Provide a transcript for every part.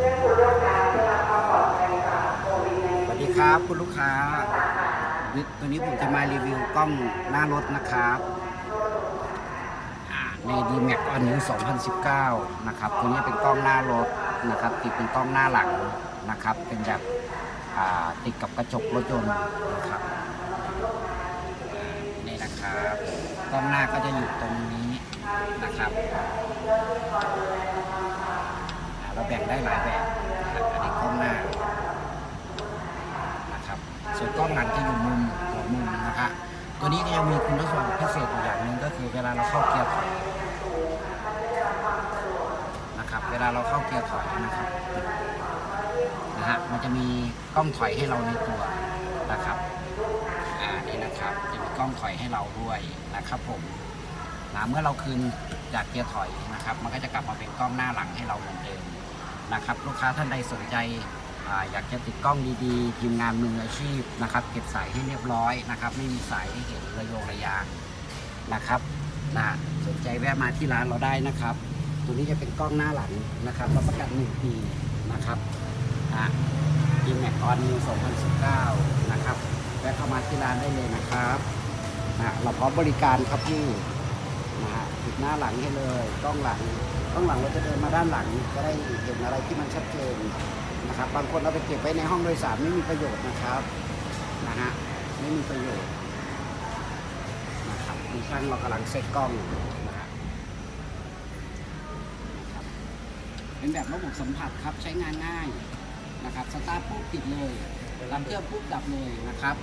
สวัสดีครับคุณลูกค้า ตัวนี้ผมจะมารีวิวกล้องหน้ารถนะครับอ่าใน d m a x On New 2019 นะครับตัวนี้เป็นกล้องหน้ารถนะครับติดเป็นกล้องหน้าหลังนะครับ เป็นแบบอ่าติดกับกระจกรถยนต์นะครับอ่านี่นะครับกล้องหน้าก็จะอยู่ตรงนี้นะครับอ่า เราแบ่งได้หลายแบบนะครับอันนี้กล้องหน้านะครับส่วนกล้องหลังจะอยู่มุมหัวมุมนะครับตัวนี้ก็ยังมีคุณสมบัติพิเศษอยู่อย่างหนึ่งก็คือเวลาเราเข้าเกียร์ถอยนะครับเวลาเราเข้าเกียร์ถอยนะครับนะฮะมันจะมีกล้องถอยให้เราในตัวนะครับอ่านี่นะครับจะมีกล้องถอยให้เราด้วยนะครับผมนะเมื่อเราคืนจากเกียร์ถอยนะครับ มันก็จะกลับมาเป็นกล้องหน้าหลังให้เราเหมือนเดิม นะครับ ลูกค้าท่านใดสนใจออยากจะติดกล้องดีๆ ทีมงานมืออาชีพนะครับ เก็บสายให้เรียบร้อยนะครับ ไม่มีสายให้เห็นระโยงระยางนะครับนะสนใจแวะมาที่ร้านเราได้นะครับ ตัวนี้จะเป็นกล้องหน้าหลังนะครับรับประกันหนึ่งปีนะครับนะทีมแม็กออนนิว2019 นะครับแวะเข้ามาที่ร้านได้เลยนะครับนะเราพร้อมบริการครับพี่นะฮะติดหน้าหลังให้เลยกล้องหลัง กล้องหลังเราจะเดินมาด้านหลังจะได้เห็นอะไรที่มันชัดเจนนะครับ บางคนเอาไปเก็บไว้ในห้องโดยสารไม่มีประโยชน์นะครับนะฮะไม่มีประโยชน์นะครับมีช่างเรากำลังเซ็ตกล้องนะฮะนะครับเป็นแบบระบบสัมผัสครับใช้งานง่ายนะครับสตาร์ทปุ๊บติดเลยรับเครื่องปุ๊บดับเลยนะครับ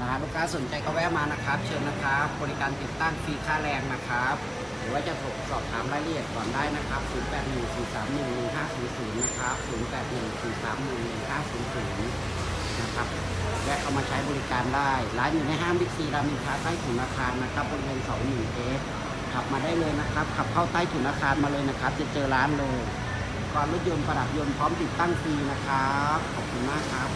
นะฮะลูกค้าสนใจก็แวะมานะครับ เชิญนะครับบริการติดตั้งฟรีค่าแรงนะครับ หรือว่าจะสอบถามรายละเอียดก่อนได้นะครับ 0814311500 นะครับ 0814311500 นะครับและเข้ามาใช้บริการได้ ร้านอยู่ในห้างบิ๊กซีรามอินทราใต้ถุนอาคารนะครับบริเวณเสาหนึ่งเอสขับมาได้เลยนะครับ ขับเข้าใต้ถุนอาคารมาเลยนะครับ จะเจอร้านเลยก่อนรถยนต์ประดับยนต์พร้อมติดตั้งฟรีนะครับ ขอบคุณมากครับ